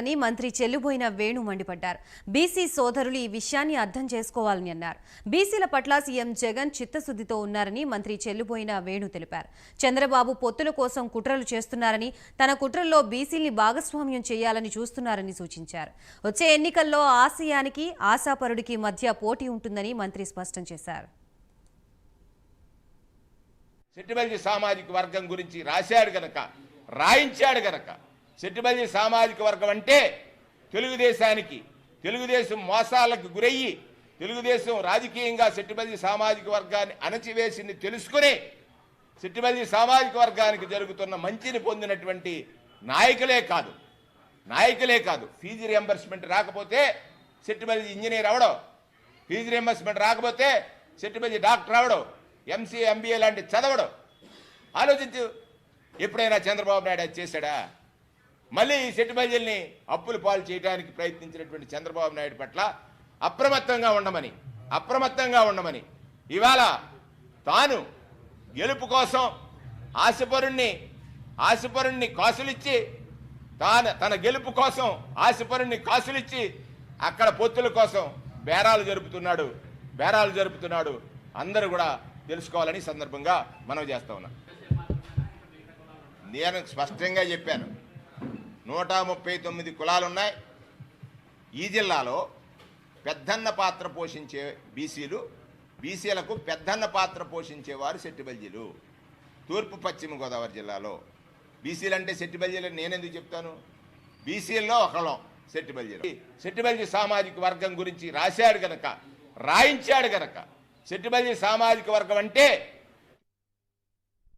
అని మంత్రి చెల్లుబోయిన వేణు మండిపడ్డారు. బీసీ సోదరులు ఈ విషయాన్ని అర్థం చేసుకోవాలని అన్నారు. బీసీల పట్ల సీఎం జగన్ చిత్తశుద్ధితో ఉన్నారని మంత్రి చెల్లుబోయిన వేణు తెలిపారు. చంద్రబాబు పొత్తుల కోసం కుట్రలు చేస్తున్నారని తన కుట్రల్లో బీసీల్ని భాగస్వామ్యం చేయాలని చూస్తున్నారని సూచించారు. వచ్చే ఎన్నికల్లో ఆశయానికి ఆశాపరుడికి మధ్య పోటీ ఉంటుందని మంత్రి స్పష్టం చేశారు. సామాజిక వర్గం గురించి రాశాడు గనక రాయించాడు గనక సెట్టిబల్జీ సామాజిక వర్గం అంటే తెలుగుదేశానికి తెలుగుదేశం మోసాలకు గురయ్యి తెలుగుదేశం రాజకీయంగా సెట్టిబల్జీ సామాజిక వర్గాన్ని అణచివేసింది తెలుసుకుని సెట్టిబల్జీ సామాజిక వర్గానికి జరుగుతున్న మంచిని పొందినటువంటి నాయకులే కాదు. నాయకులే కాదు. ఫీజు రియంబర్స్మెంట్ రాకపోతే సెట్టిబల్జీ ఇంజనీర్ అవడం. ఫీజు రియంబర్స్మెంట్ రాకపోతే సెట్టిబల్జీ డాక్టర్ అవడం. ఎంసీ ఎంబీఏ లాంటి చదవడం. ఆలోచించు. ఎప్పుడైనా చంద్రబాబు నాయుడు అది చేశాడా? మళ్ళీ ఈ సెట్టిబల్జీల్ని అప్పులు పాలు చేయడానికి ప్రయత్నించినటువంటి చంద్రబాబు నాయుడు పట్ల అప్రమత్తంగా ఉండమని అప్రమత్తంగా ఉండమని. ఇవాళ తాను గెలుపు కోసం ఆశపరుణ్ణి ఆశపరుణ్ణి కాసులిచ్చి తాను తన గెలుపు కోసం ఆశపరుణ్ణి కాసులిచ్చి అక్కడ పొత్తుల కోసం బేరాలు జరుపుతున్నాడు బేరాలు జరుపుతున్నాడు. అందరూ కూడా తెలుసుకోవాలని సందర్భంగా మనం చేస్తా ఉన్నాం. నేను స్పష్టంగా చెప్పాను. నూట ముప్పై తొమ్మిది కులాలు ఉన్నాయి ఈ జిల్లాలో పెద్దన్న పాత్ర పోషించే బీసీలు బీసీలకు పెద్దన్న పాత్ర పోషించేవారు సెట్టిబల్జీలు. తూర్పు పశ్చిమ గోదావరి జిల్లాలో బీసీలు అంటే సెట్టిబల్జీలు నేనెందుకు చెప్తాను? బీసీల్లో ఒకళ్ళం సెట్టిబల్జీలు. సెట్టిబల్జీ సామాజిక వర్గం గురించి రాశాడు గనక రాయించాడు గనక సెట్టిబల్జీ సామాజిక వర్గం అంటే